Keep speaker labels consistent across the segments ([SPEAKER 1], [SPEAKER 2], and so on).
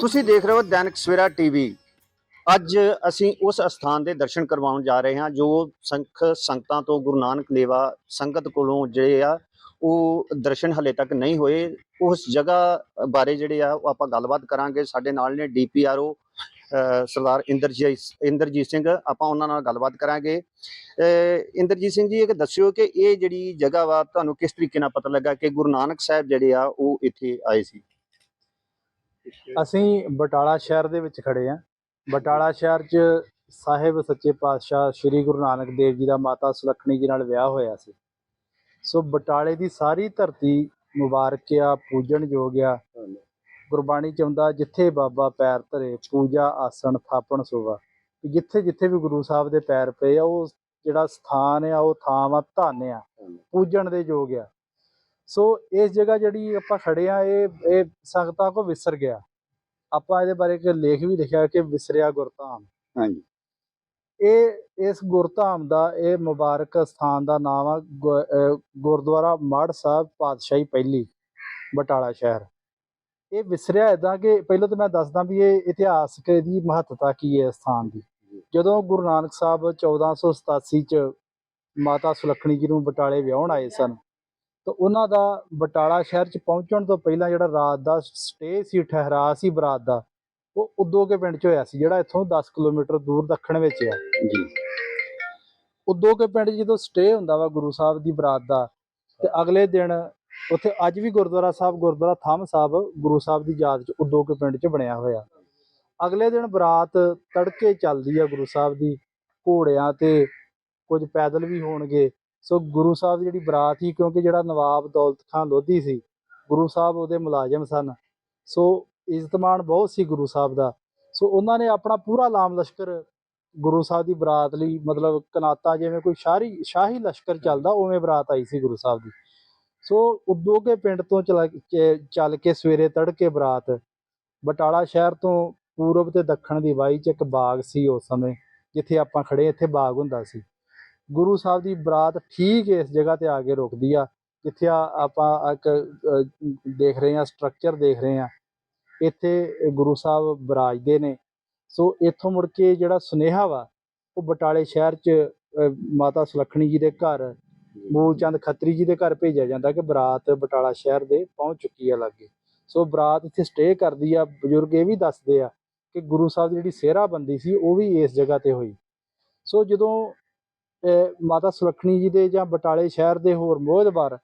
[SPEAKER 1] ਤੁਸੀਂ ਦੇਖ ਰਹੇ ਹੋ ਦੈਨਿਕ ਸਵੇਰਾ ਟੀਵੀ ਅੱਜ ਅਸੀਂ ਉਸ ਅਸਥਾਨ ਦੇ ਦਰਸ਼ਨ ਕਰਵਾਉਣ ਜਾ ਰਹੇ ਹਾਂ, ਜੋ ਸੰਖ ਸੰਗਤਾਂ ਤੋਂ ਗੁਰੂ ਨਾਨਕ ਲੇਵਾ ਸੰਗਤ ਕੋਲੋਂ ਜਿਹੜੇ ਆ, ਉਹ ਦਰਸ਼ਨ ਹਲੇ ਤੱਕ ਨਹੀਂ ਹੋਏ। ਉਸ ਜਗ੍ਹਾ ਬਾਰੇ ਜਿਹੜੇ ਆ, ਉਹ ਆਪਾਂ ਗੱਲਬਾਤ ਕਰਾਂਗੇ। ਸਾਡੇ ਨਾਲ ਨੇ ਡੀਪੀਆਰਓ ਸਰਦਾਰ ਇੰਦਰਜੀਤ ਇੰਦਰਜੀਤ ਸਿੰਘ। ਆਪਾਂ ਉਹਨਾਂ ਨਾਲ ਗੱਲਬਾਤ ਕਰਾਂਗੇ। ਇੰਦਰਜੀਤ ਸਿੰਘ ਜੀ, ਇਹ ਦੱਸਿਓ ਕਿ ਇਹ ਜਿਹੜੀ ਜਗ੍ਹਾ ਵਾ, ਤੁਹਾਨੂੰ ਕਿਸ ਤਰੀਕੇ ਨਾਲ ਪਤਾ ਲੱਗਾ ਕਿ ਗੁਰੂ ਨਾਨਕ ਸਾਹਿਬ ਜਿਹੜੇ ਆ, ਉਹ ਇੱਥੇ ਆਏ ਸੀ?
[SPEAKER 2] ਅਸੀਂ ਬਟਾਲਾ ਸ਼ਹਿਰ ਦੇ ਵਿੱਚ ਖੜੇ ਆਂ ਬਟਾਲਾ ਸ਼ਹਿਰ 'ਚ ਸਾਹਿਬ ਸੱਚੇ ਪਾਤਸ਼ਾਹ ਸ੍ਰੀ ਗੁਰੂ ਨਾਨਕ ਦੇਵ ਜੀ ਦਾ ਮਾਤਾ ਸੁਲੱਖਣੀ ਜੀ ਨਾਲ ਵਿਆਹ ਹੋਇਆ ਸੀ। ਸੋ ਬਟਾਲੇ ਦੀ ਸਾਰੀ ਧਰਤੀ ਮੁਬਾਰਕ ਆ ਪੂਜਣਯੋਗ ਆ। ਗੁਰਬਾਣੀ ਚ ਆਉਂਦਾ ਜਿੱਥੇ ਬਾਬਾ ਪੈਰ ਧਰੇ ਪੂਜਾ ਆਸਣ ਥਾਪਣ ਸੋਵਾ ਜਿੱਥੇ ਜਿੱਥੇ ਵੀ ਗੁਰੂ ਸਾਹਿਬ ਦੇ ਪੈਰ ਪਏ ਆ ਉਹ ਜਿਹੜਾ ਸਥਾਨ ਆ ਉਹ ਥਾਂ ਆ। ਧੰਨ ਆ। ਪੂਜਣ ਦੇ ਯੋਗ ਆ। ਸੋ ਇਸ ਜਗ੍ਹਾ ਜਿਹੜੀ ਆਪਾਂ ਖੜੇ ਆ ਇਹ ਇਹ ਸੰਗਤਾਂ ਕੋ ਵਿਸਰ ਗਿਆ। ਆਪਾਂ ਇਹਦੇ ਬਾਰੇ ਇੱਕ ਲੇਖ ਵੀ ਲਿਖਿਆ ਕਿ ਵਿਸਰਿਆ ਗੁਰਧਾਮ।
[SPEAKER 1] ਹਾਂਜੀ।
[SPEAKER 2] ਇਹ ਇਸ ਗੁਰਧਾਮ ਦਾ ਇਹ ਮੁਬਾਰਕ ਸਥਾਨ ਦਾ ਨਾਮ ਆ ਗੁਰਦੁਆਰਾ ਮੜ ਸਾਹਿਬ ਪਾਤਸ਼ਾਹੀ ਪਹਿਲੀ ਬਟਾਲਾ ਸ਼ਹਿਰ। ਇਹ ਵਿਸਰਿਆ ਇਦਾਂ ਕਿ ਪਹਿਲਾਂ ਤਾਂ ਮੈਂ ਦੱਸਦਾ ਵੀ ਇਹ ਇਤਿਹਾਸਕ ਦੀ ਮਹੱਤਤਾ ਕੀ ਹੈ ਸਥਾਨ ਦੀ। ਜਦੋਂ ਗੁਰੂ ਨਾਨਕ ਸਾਹਿਬ 1487 ਚ ਮਾਤਾ ਸੁਲੱਖਣੀ ਜੀ ਨੂੰ ਬਟਾਲੇ ਵਿਆਹਣ ਆਏ ਸਨ ਤਾਂ ਉਹਨਾਂ ਦਾ ਬਟਾਲਾ ਸ਼ਹਿਰ ਚ ਪਹੁੰਚਣ ਤੋਂ ਪਹਿਲਾਂ ਜਿਹੜਾ ਰਾਤ ਦਾ ਸਟੇ ਸੀ ਠਹਿਰਾ ਸੀ ਬਰਾਤ ਦਾ ਉਹ ਉਦੋਕੇ ਪਿੰਡ ਚ ਹੋਇਆ ਸੀ ਜਿਹੜਾ ਇੱਥੋਂ 10 ਕਿਲੋਮੀਟਰ ਦੂਰ ਦੱਖਣ ਵਿੱਚ ਆ।
[SPEAKER 1] ਜੀ।
[SPEAKER 2] ਉਦੋਕੇ ਪਿੰਡ ਜਦੋਂ ਸਟੇ ਹੁੰਦਾ ਵਾ ਗੁਰੂ ਸਾਹਿਬ ਦੀ ਬਰਾਤ ਦਾ ਤੇ ਅਗਲੇ ਦਿਨ ਉੱਥੇ ਅੱਜ ਵੀ ਗੁਰਦੁਆਰਾ ਸਾਹਿਬ ਗੁਰਦੁਆਰਾ ਥੰਮ ਸਾਹਿਬ ਗੁਰੂ ਸਾਹਿਬ ਦੀ ਯਾਦ 'ਚ ਉਦੋਕੇ ਪਿੰਡ 'ਚ ਬਣਿਆ ਹੋਇਆ। ਅਗਲੇ ਦਿਨ ਬਰਾਤ ਤੜਕੇ ਚੱਲਦੀ ਆ ਗੁਰੂ ਸਾਹਿਬ ਦੀ ਘੋੜਿਆਂ ਤੇ ਕੁਝ ਪੈਦਲ ਵੀ ਹੋਣਗੇ। ਸੋ ਗੁਰੂ ਸਾਹਿਬ ਦੀ ਜਿਹੜੀ ਬਰਾਤ ਸੀ, ਕਿਉਂਕਿ ਜਿਹੜਾ ਨਵਾਬ ਦੌਲਤ ਖਾਨ ਲੋਧੀ ਸੀ, ਗੁਰੂ ਸਾਹਿਬ ਉਹਦੇ ਮੁਲਾਜ਼ਮ ਸਨ। ਸੋ ਇਜ਼ਤਮਾਨ ਬਹੁਤ ਸੀ ਗੁਰੂ ਸਾਹਿਬ ਦਾ। ਸੋ ਉਹਨਾਂ ਨੇ ਆਪਣਾ ਪੂਰਾ ਲਾਮ ਲਸ਼ਕਰ ਗੁਰੂ ਸਾਹਿਬ ਦੀ ਬਰਾਤ ਲਈ, ਮਤਲਬ ਕਨਾਤਾ ਜਿਵੇਂ ਕੋਈ ਸ਼ਾਹੀ ਸ਼ਾਹੀ ਲਸ਼ਕਰ ਚੱਲਦਾ, ਉਵੇਂ ਬਰਾਤ ਆਈ ਸੀ ਗੁਰੂ ਸਾਹਿਬ ਦੀ। ਸੋ ਉਦੋਗੇ ਪਿੰਡ ਤੋਂ ਚਲਾ ਚੱਲ ਕੇ ਸਵੇਰੇ ਤੜਕੇ ਬਰਾਤ। ਬਟਾਲਾ ਸ਼ਹਿਰ ਤੋਂ ਪੂਰਬ ਤੇ ਦੱਖਣ ਦੀ ਵਾਈ 'ਚ ਇੱਕ ਬਾਗ ਸੀ ਉਸ ਸਮੇਂ, ਜਿੱਥੇ ਆਪਾਂ ਖੜੇ ਇੱਥੇ ਬਾਗ ਹੁੰਦਾ ਸੀ। ਗੁਰੂ ਸਾਹਿਬ ਦੀ ਬਰਾਤ ਠੀਕ ਇਸ ਜਗ੍ਹਾ ਤੇ ਆ ਕੇ ਰੁਕਦੀ ਆ, ਜਿੱਥੇ ਆ ਆਪਾਂ ਇੱਕ ਦੇਖ ਰਹੇ ਹਾਂ ਸਟਰਕਚਰ ਦੇਖ ਰਹੇ ਹਾਂ, ਇੱਥੇ ਗੁਰੂ ਸਾਹਿਬ ਬਰਾਜਦੇ ਨੇ। ਸੋ ਇੱਥੋਂ ਮੁੜ ਕੇ ਜਿਹੜਾ ਸੁਨੇਹਾ ਵਾ, ਉਹ ਬਟਾਲੇ ਸ਼ਹਿਰ 'ਚ ਮਾਤਾ ਸੁਲੱਖਣੀ ਜੀ ਦੇ ਘਰ, ਮੂਲ ਚੰਦ ਖੱਤਰੀ ਜੀ ਦੇ ਘਰ ਭੇਜਿਆ ਜਾਂਦਾ ਕਿ ਬਰਾਤ ਬਟਾਲਾ ਸ਼ਹਿਰ ਦੇ ਪਹੁੰਚ ਚੁੱਕੀ ਆ ਲਾਗੇ। ਸੋ ਬਰਾਤ ਇੱਥੇ ਸਟੇ ਕਰਦੀ ਆ, ਬਜ਼ੁਰਗ ਇਹ ਵੀ ਦੱਸਦੇ ਆ ਕਿ ਗੁਰੂ ਸਾਹਿਬ ਦੀ ਜਿਹੜੀ ਸਿਹਰਾ ਬੰਦੀ ਸੀ, ਉਹ ਵੀ ਇਸ ਜਗ੍ਹਾ ਤੇ ਹੋਈ। ਸੋ ਜਦੋਂ ਮਾਤਾ ਸੁਲੱਖਣੀ ਜੀ ਦੇ ਜਾਂ ਬਟਾਲੇ ਸ਼ਹਿਰ ਦੇ ਹੋਰ ਮੋਹਦਵਾਰ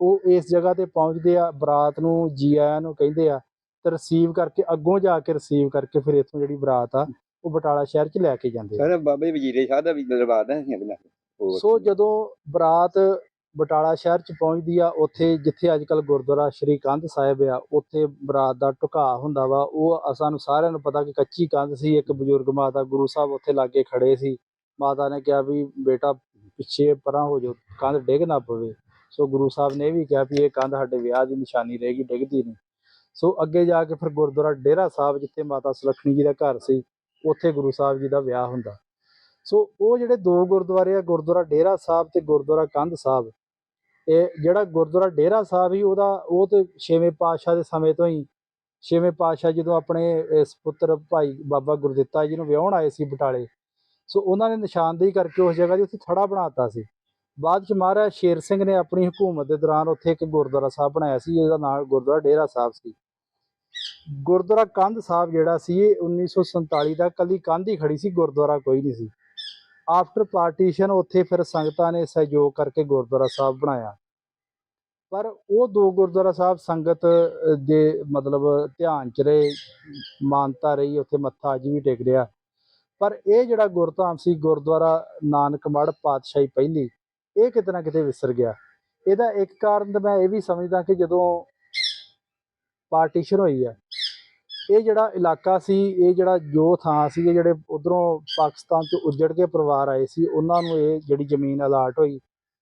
[SPEAKER 2] ਉਹ ਇਸ ਜਗ੍ਹਾ ਤੇ ਪਹੁੰਚਦੇ ਆ ਬਰਾਤ ਨੂੰ ਜੀ ਆਇਆਂ ਨੂੰ ਕਹਿੰਦੇ ਆ ਤੇ ਰਿਸੀਵ ਕਰਕੇ ਅੱਗੋਂ ਜਾ ਕੇ ਰਿਸੀਵ ਕਰਕੇ ਫਿਰ ਇੱਥੋਂ ਜਿਹੜੀ ਬਰਾਤ ਆ ਉਹ ਬਟਾਲਾ ਸ਼ਹਿਰ 'ਚ ਲੈ ਕੇ ਜਾਂਦੇ ਆ।
[SPEAKER 3] ਸਰ ਬਾਬੇ ਵਜੀਰੇ ਸ਼ਾਹ ਦਾ ਵੀ ਦਰਬਾਰ ਹੈ
[SPEAKER 2] ਸੋ ਜਦੋਂ ਬਰਾਤ ਬਟਾਲਾ ਸ਼ਹਿਰ 'ਚ ਪਹੁੰਚਦੀ ਆ ਉੱਥੇ ਜਿੱਥੇ ਅੱਜ ਕੱਲ ਗੁਰਦੁਆਰਾ ਸ਼੍ਰੀ ਕੰਧ ਸਾਹਿਬ ਆ ਉੱਥੇ ਬਰਾਤ ਦਾ ਢੁਕਾ ਹੁੰਦਾ ਵਾ ਉਹ ਸਾਨੂੰ ਸਾਰਿਆਂ ਨੂੰ ਪਤਾ ਕਿ ਕੱਚੀ ਕੰਧ ਸੀ ਇੱਕ ਬਜ਼ੁਰਗ ਮਾਤਾ ਗੁਰੂ ਸਾਹਿਬ ਉੱਥੇ ਲਾਗੇ ਖੜੇ ਸੀ। ਮਾਤਾ ਨੇ ਕਿਹਾ ਵੀ ਬੇਟਾ ਪਿੱਛੇ ਪਰਾਂ ਹੋ ਜਾਓ, ਕੰਧ ਡਿੱਗ ਨਾ ਪਵੇ। ਸੋ ਗੁਰੂ ਸਾਹਿਬ ਨੇ ਇਹ ਵੀ ਕਿਹਾ ਵੀ ਇਹ ਕੰਧ ਸਾਡੇ ਵਿਆਹ ਦੀ ਨਿਸ਼ਾਨੀ ਰਹੇਗੀ, ਡਿੱਗਦੀ ਨਹੀਂ। ਸੋ ਅੱਗੇ ਜਾ ਕੇ ਫਿਰ ਗੁਰਦੁਆਰਾ ਡੇਰਾ ਸਾਹਿਬ ਜਿੱਥੇ ਮਾਤਾ ਸੁਲੱਖਣੀ ਜੀ ਦਾ ਘਰ ਸੀ, ਉੱਥੇ ਗੁਰੂ ਸਾਹਿਬ ਜੀ ਦਾ ਵਿਆਹ ਹੁੰਦਾ। ਸੋ ਉਹ ਜਿਹੜੇ ਦੋ ਗੁਰਦੁਆਰੇ ਆ, ਗੁਰਦੁਆਰਾ ਡੇਰਾ ਸਾਹਿਬ ਤੇ ਗੁਰਦੁਆਰਾ ਕੰਧ ਸਾਹਿਬ, ਇਹ ਜਿਹੜਾ ਗੁਰਦੁਆਰਾ ਡੇਰਾ ਸਾਹਿਬ ਹੀ ਉਹਦਾ ਉਹ ਤੇ ਛੇਵੇਂ ਪਾਤਸ਼ਾਹ ਦੇ ਸਮੇਂ ਤੋਂ ਹੀ, ਛੇਵੇਂ ਪਾਤਸ਼ਾਹ ਜਦੋਂ ਆਪਣੇ ਇਸ ਪੁੱਤਰ ਭਾਈ ਬਾਬਾ ਗੁਰਦਿੱਤਾ ਜੀ ਨੂੰ ਵਿਆਹਣ ਆਏ ਸੀ ਬਟਾਲੇ ਸੋ ਉਹਨਾਂ ਨੇ ਨਿਸ਼ਾਨਦੇਹੀ ਕਰਕੇ ਉਸ ਜਗ੍ਹਾ ਦੀ ਉੱਥੇ ਥੜਾ ਬਣਾਤਾ ਸੀ। ਬਾਅਦ ਚ ਮਹਾਰਾਜ ਸ਼ੇਰ ਸਿੰਘ ਨੇ ਆਪਣੀ ਹਕੂਮਤ ਦੇ ਦੌਰਾਨ ਉੱਥੇ ਇੱਕ ਗੁਰਦੁਆਰਾ ਸਾਹਿਬ ਬਣਾਇਆ ਸੀ, ਜਿਹਦਾ ਨਾਮ ਗੁਰਦੁਆਰਾ ਡੇਰਾ ਸਾਹਿਬ ਸੀ। ਗੁਰਦੁਆਰਾ ਕੰਧ ਸਾਹਿਬ ਜਿਹੜਾ ਸੀ, ਇਹ 1947 ਦਾ ਕੱਲੀ ਕੰਧ ਹੀ ਖੜੀ ਸੀ, ਗੁਰਦੁਆਰਾ ਕੋਈ ਨਹੀਂ ਸੀ। ਆਫਟਰ ਪਾਰਟੀਸ਼ਨ ਉੱਥੇ ਫਿਰ ਸੰਗਤਾਂ ਨੇ ਸਹਿਯੋਗ ਕਰਕੇ ਗੁਰਦੁਆਰਾ ਸਾਹਿਬ ਬਣਾਇਆ। ਪਰ ਉਹ ਦੋ ਗੁਰਦੁਆਰਾ ਸਾਹਿਬ ਸੰਗਤ ਦੇ ਮਤਲਬ ਧਿਆਨ ਚ ਰਹੇ, ਮਾਨਤਾ ਰਹੀ, ਉੱਥੇ ਮੱਥਾ ਅੱਜ ਵੀ ਟੇਕ ਰਿਹਾ। ਪਰ ਇਹ ਜਿਹੜਾ ਗੁਰਧਾਮ ਸੀ, ਗੁਰਦੁਆਰਾ ਨਾਨਕ ਮੜ ਪਾਤਸ਼ਾਹੀ ਪਹਿਲੀ, ਇਹ ਕਿਤੇ ਨਾ ਕਿਤੇ ਵਿਸਰ ਗਿਆ। ਇਹਦਾ ਇੱਕ ਕਾਰਨ ਤਾਂ ਮੈਂ ਇਹ ਵੀ ਸਮਝਦਾ ਕਿ ਜਦੋਂ ਪਾਰਟੀਸ਼ਨ ਹੋਈ ਆ, ਇਹ ਜਿਹੜਾ ਇਲਾਕਾ ਸੀ, ਇਹ ਜਿਹੜਾ ਜੋ ਥਾਂ ਸੀ, ਇਹ ਜਿਹੜੇ ਉਧਰੋਂ ਪਾਕਿਸਤਾਨ ਤੋਂ ਉੱਜੜ ਕੇ ਪਰਿਵਾਰ ਆਏ ਸੀ, ਉਹਨਾਂ ਨੂੰ ਇਹ ਜਿਹੜੀ ਜ਼ਮੀਨ ਅਲਾਟ ਹੋਈ।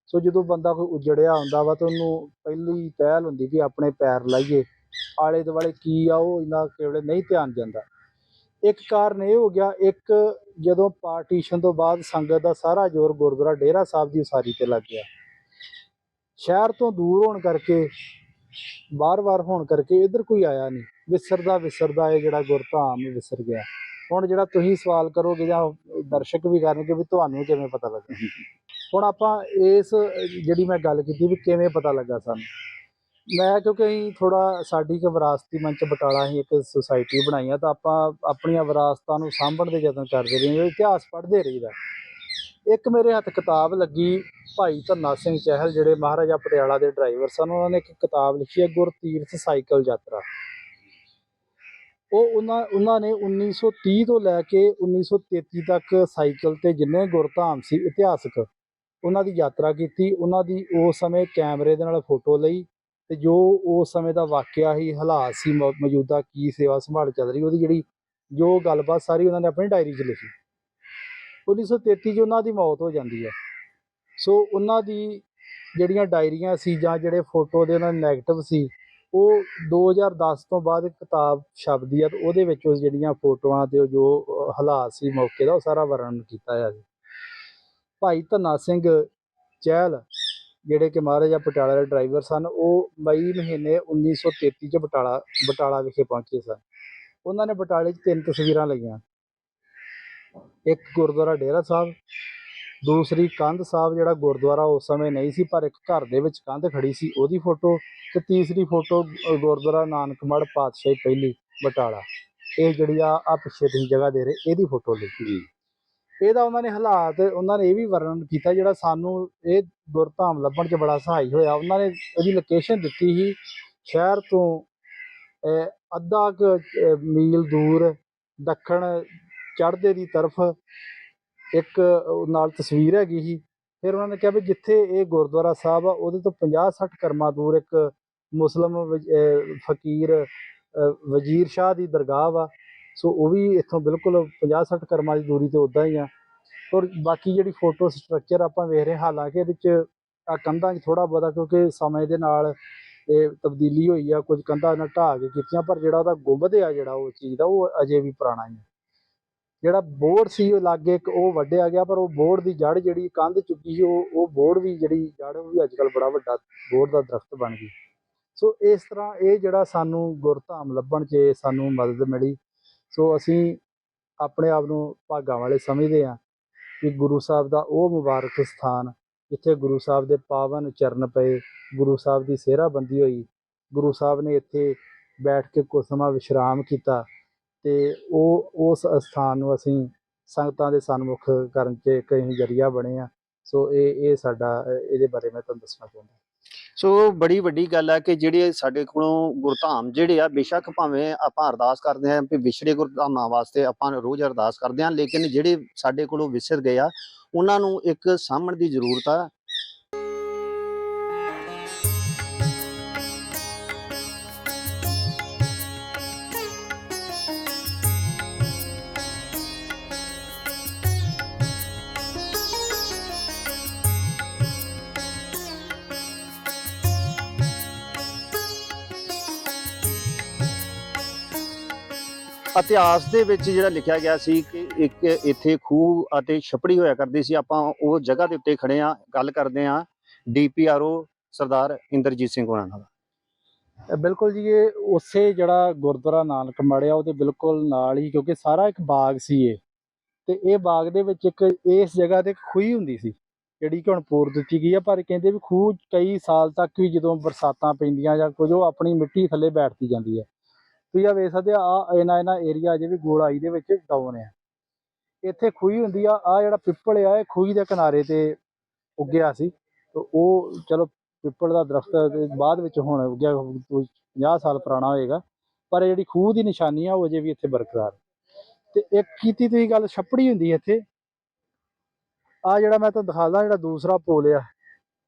[SPEAKER 2] ਸੋ ਜਦੋਂ ਬੰਦਾ ਕੋਈ ਉੱਜੜਿਆ ਹੁੰਦਾ ਵਾ ਤਾਂ ਉਹਨੂੰ ਪਹਿਲੀ ਪਹਿਲ ਹੁੰਦੀ ਕਿ ਆਪਣੇ ਪੈਰ ਲਾਈਏ ਆਲੇ ਦੁਆਲੇ ਕੀ ਆ ਉਹ ਇੰਨਾ ਕਿਹੜੇ ਨਹੀਂ ਧਿਆਨ ਜਾਂਦਾ। ਇੱਕ ਕਾਰਨ ਇਹ ਹੋ ਗਿਆ, ਇੱਕ ਜਦੋਂ ਪਾਰਟੀਸ਼ਨ ਤੋਂ ਬਾਅਦ ਸੰਗਤ ਦਾ ਸਾਰਾ ਜ਼ੋਰ ਗੁਰਦੁਆਰਾ ਡੇਰਾ ਸਾਹਿਬ ਦੀ ਉਸਾਰੀ ਤੇ ਲੱਗ ਗਿਆ। ਸ਼ਹਿਰ ਤੋਂ ਦੂਰ ਹੋਣ ਕਰਕੇ ਬਾਰ-ਬਾਰ ਹੋਣ ਕਰਕੇ ਇੱਧਰ ਕੋਈ ਆਇਆ ਨਹੀਂ। ਵਿਸਰਦਾ ਵਿਸਰਦਾ ਇਹ ਜਿਹੜਾ ਗੁਰਧਾਮ ਇਹ ਵਿਸਰ ਗਿਆ। ਹੁਣ ਜਿਹੜਾ ਤੁਸੀਂ ਸਵਾਲ ਕਰੋਗੇ ਜਾਂ ਦਰਸ਼ਕ ਵੀ ਕਰਨਗੇ ਵੀ ਤੁਹਾਨੂੰ ਕਿਵੇਂ ਪਤਾ ਲੱਗਾ? ਹੁਣ ਆਪਾਂ ਇਸ ਜਿਹੜੀ ਮੈਂ ਗੱਲ ਕੀਤੀ ਵੀ ਕਿਵੇਂ ਪਤਾ ਲੱਗਾ ਸਾਨੂੰ? ਮੈਂ ਕਿਉਂਕਿ ਅਸੀਂ ਥੋੜਾ ਸਾਡੀ ਇੱਕ ਵਿਰਾਸਤੀ ਮੰਚ ਬਟਾਲਾ ਹੀ ਇੱਕ ਸੁਸਾਇਟੀ ਬਣਾਈ ਆ ਤਾਂ ਆਪਾਂ ਆਪਣੀਆਂ ਵਿਰਾਸਤਾਂ ਨੂੰ ਸਾਂਭਣ ਦੇ ਯਤਨ ਕਰਦੇ ਰਹੀਏ ਇਤਿਹਾਸ ਪੜ੍ਹਦੇ ਰਹੀਦਾ। ਇੱਕ ਮੇਰੇ ਹੱਥ ਕਿਤਾਬ ਲੱਗੀ ਭਾਈ ਧੰਨਾ ਸਿੰਘ ਚਹਿਲ, ਜਿਹੜੇ ਮਹਾਰਾਜਾ ਪਟਿਆਲਾ ਦੇ ਡਰਾਈਵਰ ਸਨ, ਉਹਨਾਂ ਨੇ ਇੱਕ ਕਿਤਾਬ ਲਿਖੀ ਹੈ, ਗੁਰਤੀਰਥ ਸਾਈਕਲ ਯਾਤਰਾ। ਉਹ ਉਹਨਾਂ ਉਹਨਾਂ ਨੇ 1930 ਤੋਂ ਲੈ ਕੇ 1933 ਤੱਕ ਸਾਈਕਲ ਤੇ ਜਿੰਨੇ ਗੁਰਧਾਮ ਸੀ ਇਤਿਹਾਸਕ, ਉਹਨਾਂ ਦੀ ਯਾਤਰਾ ਕੀਤੀ, ਉਹਨਾਂ ਦੀ ਉਸ ਸਮੇਂ ਕੈਮਰੇ ਦੇ ਨਾਲ ਫੋਟੋ ਲਈ ਤੇ ਜੋ ਉਸ ਸਮੇਂ ਦਾ ਵਾਕਿਆ ਹੀ ਹਾਲਾਤ ਸੀ ਮੌਜੂਦਾ ਕੀ ਸੇਵਾ ਸੰਭਾਲ ਚੱਲ ਰਹੀ, ਉਹਦੀ ਜਿਹੜੀ ਜੋ ਗੱਲਬਾਤ ਸਾਰੀ ਉਹਨਾਂ ਨੇ ਆਪਣੀ ਡਾਇਰੀ 'ਚ ਲਿਖੀ। 1933 'ਚ ਉਹਨਾਂ ਦੀ ਮੌਤ ਹੋ ਜਾਂਦੀ ਹੈ। ਸੋ ਉਹਨਾਂ ਦੀ ਜਿਹੜੀਆਂ ਡਾਇਰੀਆਂ ਸੀ ਜਾਂ ਜਿਹੜੇ ਫੋਟੋ ਦੇ ਉਹਨਾਂ ਨੈਗੇਟਿਵ ਸੀ, ਉਹ 2010 ਤੋਂ ਬਾਅਦ ਕਿਤਾਬ ਛਪਦੀ ਆ ਤੇ ਉਹਦੇ ਵਿੱਚ ਉਸ ਜਿਹੜੀਆਂ ਫੋਟੋਆਂ ਤੇ ਉਹ ਜੋ ਹਾਲਾਤ ਸੀ ਮੌਕੇ ਦਾ, ਉਹ ਸਾਰਾ ਵਰਣਨ ਕੀਤਾ ਹੈ ਜੀ ਭਾਈ ਧੰਨਾ ਸਿੰਘ ਚਹਿਲ ਜਿਹੜੇ ਕਿ ਮਹਾਰਾਜਾ ਪਟਿਆਲਾ ਦੇ ਡਰਾਈਵਰ ਸਨ, ਉਹ ਮਈ ਮਹੀਨੇ 1933 ਚ ਬਟਾਲਾ ਬਟਾਲਾ ਵਿਖੇ ਪਹੁੰਚੇ ਸਨ। ਉਹਨਾਂ ਨੇ ਬਟਾਲੇ 'ਚ ਤਿੰਨ ਤਸਵੀਰਾਂ ਲਈਆਂ। ਇੱਕ ਗੁਰਦੁਆਰਾ ਡੇਰਾ ਸਾਹਿਬ, ਦੂਸਰੀ ਕੰਧ ਸਾਹਿਬ, ਜਿਹੜਾ ਗੁਰਦੁਆਰਾ ਉਸ ਸਮੇਂ ਨਹੀਂ ਸੀ, ਪਰ ਇੱਕ ਘਰ ਦੇ ਵਿੱਚ ਕੰਧ ਖੜੀ ਸੀ, ਉਹਦੀ ਫੋਟੋ ਤੇ ਤੀਸਰੀ ਫੋਟੋ ਗੁਰਦੁਆਰਾ ਨਾਨਕ ਮੜ ਪਾਤਸ਼ਾਹੀ ਪਹਿਲੀ ਬਟਾਲਾ। ਇਹ ਜਿਹੜੀ ਆ ਆ ਪਿੱਛੇ ਤੁਸੀਂ ਜਗ੍ਹਾ ਦੇ ਰਹੇ, ਇਹਦੀ ਫੋਟੋ ਲਈ ਇਹਦਾ ਉਹਨਾਂ ਨੇ ਹਾਲਾਤ, ਉਹਨਾਂ ਨੇ ਇਹ ਵੀ ਵਰਣਨ ਕੀਤਾ ਜਿਹੜਾ ਸਾਨੂੰ ਇਹ ਗੁਰਧਾਮ ਲੱਭਣ 'ਚ ਬੜਾ ਸਹਾਈ ਹੋਇਆ। ਉਹਨਾਂ ਨੇ ਇਹਦੀ ਲੋਕੇਸ਼ਨ ਦਿੱਤੀ ਸੀ ਸ਼ਹਿਰ ਤੋਂ ਅੱਧਾ ਕੁ ਮੀਲ ਦੂਰ, ਦੱਖਣ ਚੜ੍ਹਦੇ ਦੀ ਤਰਫ ਇੱਕ ਨਾਲ ਤਸਵੀਰ ਹੈਗੀ ਸੀ। ਫਿਰ ਉਹਨਾਂ ਨੇ ਕਿਹਾ ਵੀ ਜਿੱਥੇ ਇਹ ਗੁਰਦੁਆਰਾ ਸਾਹਿਬ ਆ, ਉਹਦੇ ਤੋਂ 50 60 ਕਰਮਾ ਦੂਰ ਇੱਕ ਮੁਸਲਮ ਫਕੀਰ ਵਜ਼ੀਰ ਸ਼ਾਹ ਦੀ ਦਰਗਾਹ ਵਾ। ਸੋ ਉਹ ਵੀ ਇੱਥੋਂ ਬਿਲਕੁਲ 50 60 ਕਰਮਾਂ ਦੀ ਦੂਰੀ ਤੇ ਉਦਾਂ ਹੀ ਆ। ਔਰ ਬਾਕੀ ਜਿਹੜੀ ਫੋਟੋ ਸਟਰਕਚਰ ਆਪਾਂ ਵੇਖ ਰਹੇ ਹਾਲਾਂਕਿ ਇਹਦੇ ਵਿੱਚ ਆ ਕੰਧਾਂ 'ਚ ਥੋੜਾ ਬਹੁਤਾ ਕਿਉਂਕਿ ਸਮੇਂ ਦੇ ਨਾਲ ਇਹ ਤਬਦੀਲੀ ਹੋਈ ਆ, ਕੁਝ ਕੰਧਾਂ ਨਾਲ ਢਾਹ ਕੇ ਕੀਤੀਆਂ, ਪਰ ਜਿਹੜਾ ਉਹਦਾ ਗੁੰਬਦ ਆ, ਜਿਹੜਾ ਉਹ ਚੀਜ਼ ਦਾ, ਉਹ ਅਜੇ ਵੀ ਪੁਰਾਣਾ ਹੀ ਆ। ਜਿਹੜਾ ਬੋਰਡ ਸੀ, ਉਹ ਲਾਗੇ ਇੱਕ ਉਹ ਵੱਢਿਆ ਗਿਆ, ਪਰ ਉਹ ਬੋਰਡ ਦੀ ਜੜ ਜਿਹੜੀ ਕੰਧ ਚੁੱਕੀ ਸੀ, ਉਹ ਉਹ ਬੋਰਡ ਵੀ ਜਿਹੜੀ ਜੜ ਉਹ ਵੀ ਅੱਜ ਕੱਲ ਬੜਾ ਵੱਡਾ ਬੋਰਡ ਦਾ ਦਰਖਤ ਬਣ ਗਈ। ਸੋ ਇਸ ਤਰ੍ਹਾਂ ਇਹ ਜਿਹੜਾ ਸਾਨੂੰ ਗੁਰਧਾਮ ਲੱਭਣ 'ਚ ਸਾਨੂੰ ਮਦਦ ਮਿਲੀ। ਸੋ ਅਸੀਂ ਆਪਣੇ ਆਪ ਨੂੰ ਭਾਗਾਂ ਵਾਲੇ ਸਮਝਦੇ ਹਾਂ ਕਿ ਗੁਰੂ ਸਾਹਿਬ ਦਾ ਉਹ ਮੁਬਾਰਕ ਸਥਾਨ ਜਿੱਥੇ ਗੁਰੂ ਸਾਹਿਬ ਦੇ ਪਾਵਨ ਚਰਨ ਪਏ, ਗੁਰੂ ਸਾਹਿਬ ਦੀ ਸਿਹਰਾਬੰਦੀ ਹੋਈ, ਗੁਰੂ ਸਾਹਿਬ ਨੇ ਇੱਥੇ ਬੈਠ ਕੇ ਕੁਝ ਸਮਾਂ ਵਿਸ਼ਰਾਮ ਕੀਤਾ ਤੇ ਉਹ, ਉਸ ਸਥਾਨ ਨੂੰ ਅਸੀਂ ਸੰਗਤਾਂ ਦੇ ਸਨਮੁਖ ਕਰਨ 'ਚ ਕਈ ਜਰੀਆ ਬਣੇ ਆ ਸੋ ਇਹ ਇਹ ਸਾਡਾ ਇਹਦੇ ਬਾਰੇ ਮੈਂ ਤੁਹਾਨੂੰ ਦੱਸਣਾ ਚਾਹੁੰਦਾ।
[SPEAKER 1] ਸੋ ਬੜੀ ਵੱਡੀ ਗੱਲ ਆ ਕਿ ਜਿਹੜੇ ਸਾਡੇ ਕੋਲੋਂ ਗੁਰਧਾਮ ਜਿਹੜੇ ਆ, ਬੇਸ਼ੱਕ ਭਾਵੇਂ ਆਪਾਂ ਅਰਦਾਸ ਕਰਦੇ ਹਾਂ ਵੀ ਵਿਛੜੇ ਗੁਰਧਾਮਾਂ ਵਾਸਤੇ ਆਪਾਂ ਰੋਜ਼ ਅਰਦਾਸ ਕਰਦੇ ਹਾਂ, ਲੇਕਿਨ ਜਿਹੜੇ ਸਾਡੇ ਕੋਲੋਂ ਵਿਸਰ ਗਏ ਆ, ਉਹਨਾਂ ਨੂੰ ਇੱਕ ਸਾਂਭਣ ਦੀ ਜ਼ਰੂਰਤ ਆ। ਇਤਿਹਾਸ ਦੇ ਵਿੱਚ ਜਿਹੜਾ ਲਿਖਿਆ ਗਿਆ ਸੀ ਕਿ ਇੱਕ ਇੱਥੇ ਖੂਹ ਅਤੇ ਛਪੜੀ ਹੋਇਆ ਕਰਦੀ ਸੀ, ਆਪਾਂ ਉਹ ਜਗ੍ਹਾ ਦੇ ਉੱਤੇ ਖੜੇ ਆ ਗੱਲ ਕਰਦੇ ਆ ਡੀਪੀਆਰਓ ਸਰਦਾਰ ਇੰਦਰਜੀਤ ਸਿੰਘ ਹੋਣਾ ਨਾਲ।
[SPEAKER 2] ਬਿਲਕੁਲ ਜੀ, ਇਹ ਉਸੇ ਜਿਹੜਾ ਗੁਰਦੁਆਰਾ ਨਾਨਕ ਮੜਿਆ ਉਹਦੇ ਬਿਲਕੁਲ ਨਾਲ ਹੀ, ਕਿਉਂਕਿ ਸਾਰਾ ਇੱਕ ਬਾਗ ਸੀ ਇਹ। ਤੇ ਇਹ ਬਾਗ ਦੇ ਵਿੱਚ ਇੱਕ ਇਸ ਜਗ੍ਹਾ ਤੇ ਇੱਕ ਖੂਹੀ ਹੁੰਦੀ ਸੀ, ਜਿਹੜੀ ਕਿ ਹੁਣ ਪੂਰ ਦਿੱਤੀ ਗਈ ਆ, ਪਰ ਕਹਿੰਦੇ ਵੀ ਖੂਹ ਕਈ ਸਾਲ ਤੱਕ ਵੀ ਜਦੋਂ ਬਰਸਾਤਾਂ ਪੈਂਦੀਆਂ ਜਾਂ ਕੁਝ, ਉਹ ਆਪਣੀ ਮਿੱਟੀ ਥੱਲੇ ਬੈਠਦੀ ਜਾਂਦੀ ਹੈ ਤੁਸੀਂ ਆ ਵੇਖ ਸਕਦੇ ਆ ਆ ਇਹਨਾਂ ਇਹਨਾਂ ਏਰੀਆ ਅਜੇ ਵੀ ਗੋਲਾਈ ਦੇ ਵਿੱਚ ਡਾਊਨ ਆ ਇੱਥੇ ਖੂਹੀ ਹੁੰਦੀ ਆ ਆ ਜਿਹੜਾ ਪਿੱਪਲ ਆ, ਇਹ ਖੂਹੀ ਦੇ ਕਿਨਾਰੇ ਤੇ ਉੱਗਿਆ ਸੀ। ਤੇ ਉਹ ਚਲੋ ਪਿੱਪਲ ਦਾ ਦਰਖਤ ਬਾਅਦ ਵਿੱਚ ਹੁਣ ਉੱਗਿਆ, ਕੋਈ 50 ਸਾਲ ਪੁਰਾਣਾ ਹੋਏਗਾ। ਪਰ ਇਹ ਜਿਹੜੀ ਖੂਹ ਦੀ ਨਿਸ਼ਾਨੀ ਆ, ਉਹ ਅਜੇ ਵੀ ਇੱਥੇ ਬਰਕਰਾਰ। ਹੈ। ਤੇ ਇੱਕ ਕੀਤੀ ਤੁਸੀਂ ਗੱਲ, ਛੱਪੜੀ ਹੁੰਦੀ ਇੱਥੇ। ਆ ਜਿਹੜਾ ਮੈਂ ਤੁਹਾਨੂੰ ਦਿਖਾਦਾ ਜਿਹੜਾ ਦੂਸਰਾ ਪੋਲ ਆ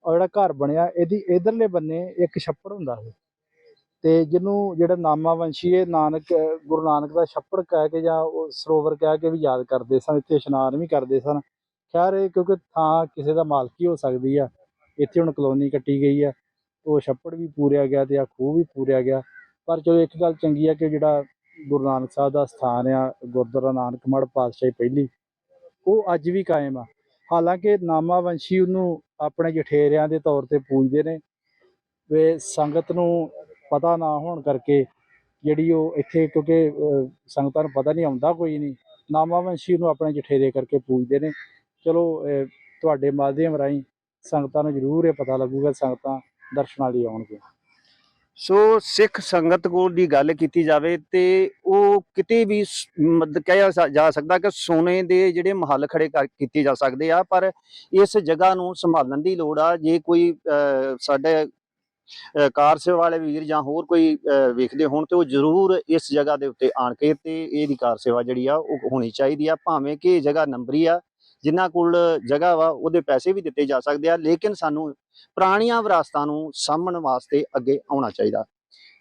[SPEAKER 2] ਆ ਜਿਹੜਾ ਘਰ ਬਣਿਆ, ਇਹਦੀ ਇਧਰਲੇ ਬੰਨੇ ਇੱਕ ਛੱਪੜ ਹੁੰਦਾ ਸੀ। ਤੇ ਜਿਹਨੂੰ ਜਿਹੜਾ ਨਾਮਾ ਵੰਸ਼ੀ ਨਾਨਕ, ਗੁਰੂ ਨਾਨਕ ਦਾ ਛੱਪੜ ਕਹਿ ਕੇ ਜਾਂ ਉਹ ਸਰੋਵਰ ਕਹਿ ਕੇ ਵੀ ਯਾਦ ਕਰਦੇ ਸਨ, ਇੱਥੇ ਇਸ਼ਨਾਨ ਵੀ ਕਰਦੇ ਸਨ। ਖੈਰ ਇਹ ਕਿਉਂਕਿ ਥਾਂ ਕਿਸੇ ਦਾ ਮਾਲਕੀ ਹੋ ਸਕਦੀ ਆ, ਇੱਥੇ ਹੁਣ ਕਲੋਨੀ ਕੱਟੀ ਗਈ ਆ, ਉਹ ਛੱਪੜ ਵੀ ਪੂਰਿਆ ਗਿਆ ਤੇ ਆ ਖੂਹ ਵੀ ਪੂਰਿਆ ਗਿਆ। ਪਰ ਚਲੋ ਇੱਕ ਗੱਲ ਚੰਗੀ ਆ ਕਿ ਜਿਹੜਾ ਗੁਰੂ ਨਾਨਕ ਸਾਹਿਬ ਦਾ ਸਥਾਨ ਆ, ਗੁਰਦੁਆਰਾ ਨਾਨਕ ਮੜ ਪਾਤਸ਼ਾਹੀ ਪਹਿਲੀ, ਉਹ ਅੱਜ ਵੀ ਕਾਇਮ ਆ। ਹਾਲਾਂਕਿ ਨਾਮਾ ਵੰਸ਼ੀ ਉਹਨੂੰ ਆਪਣੇ ਜਠੇਰਿਆਂ ਦੇ ਤੌਰ ਤੇ ਪੂਜਦੇ ਨੇ ਵੇ ਸੰਗਤ ਨੂੰ ਪਤਾ ਨਾ ਹੋਣ ਕਰਕੇ ਜਿਹੜੀ ਉਹ ਇੱਥੇ ਕਿਉਂਕਿ ਸੰਗਤਾਂ ਨੂੰ ਪਤਾ ਨਹੀਂ ਆਉਂਦਾ ਕੋਈ ਨਹੀਂ। ਨਾਮਾਵੰਸ਼ੀ ਨੂੰ ਆਪਣੇ ਜਠੇਰੇ ਕਰਕੇ ਪੂਜਦੇ ਨੇ। ਚਲੋ ਤੁਹਾਡੇ ਮਾਧਿਅਮ ਰਾਹੀਂ ਸੰਗਤਾਂ ਨੂੰ ਜ਼ਰੂਰ ਇਹ ਪਤਾ ਲੱਗੂਗਾ ਸੰਗਤਾਂ ਦਰਸ਼ਨਾਂ ਲਈ ਆਉਣਗੇ
[SPEAKER 1] ਸੋ ਸਿੱਖ ਸੰਗਤ ਕੋਲ ਦੀ ਗੱਲ ਕੀਤੀ ਜਾਵੇ ਤੇ ਉਹ ਕਿਤੇ ਵੀ ਕਿਹਾ ਜਾ- ਸਕਦਾ ਕਿ ਸੋਨੇ ਦੇ ਜਿਹੜੇ ਮਹੱਲ ਖੜੇ ਕਰ ਕੀਤੇ ਜਾ ਸਕਦੇ ਆ ਪਰ ਇਸ ਜਗ੍ਹਾ ਨੂੰ ਸੰਭਾਲਣ ਦੀ ਲੋੜ ਆ। ਜੇ ਕੋਈ ਅਹ, ਸਾਡੇ ਕਾਰ ਸੇਵਾ ਵਾਲੇ ਵੀਰ ਜਾਂ ਹੋਰ ਕੋਈ ਅਹ, ਵੇਖਦੇ ਹੋਣ ਤੇ ਉਹ ਜ਼ਰੂਰ ਇਸ ਜਗ੍ਹਾ ਦੇ ਉੱਤੇ ਆਣ ਕੇ ਤੇ ਇਹਦੀ ਕਾਰ ਸੇਵਾ ਜਿਹੜੀ ਆ ਉਹ ਹੋਣੀ ਚਾਹੀਦੀ ਆ ਭਾਵੇਂ ਕਿ ਇਹ ਜਗ੍ਹਾ ਨੰਬਰੀ ਆ ਜਿਨ੍ਹਾਂ ਕੋਲ ਜਗ੍ਹਾ ਵਾ ਉਹਦੇ ਪੈਸੇ ਵੀ ਦਿੱਤੇ ਜਾ ਸਕਦੇ ਆ ਲੇਕਿਨ ਸਾਨੂੰ ਪੁਰਾਣੀਆਂ ਵਿਰਾਸਤਾਂ ਨੂੰ ਸਾਂਭਣ ਵਾਸਤੇ ਅੱਗੇ ਆਉਣਾ ਚਾਹੀਦਾ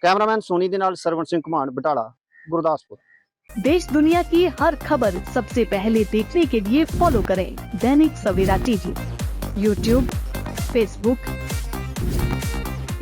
[SPEAKER 1] ਕੈਮਰਾਮੈਨ ਸੋਨੀ ਦੇ ਨਾਲ ਸਰਵਣ ਸਿੰਘ ਘੁਮਾਣ ਬਟਾਲਾ ਗੁਰਦਾਸਪੁਰ
[SPEAKER 4] देश दुनिया की हर खबर सबसे पहले देखने के लिए फॉलो करें Dainik Savera TV YouTube Facebook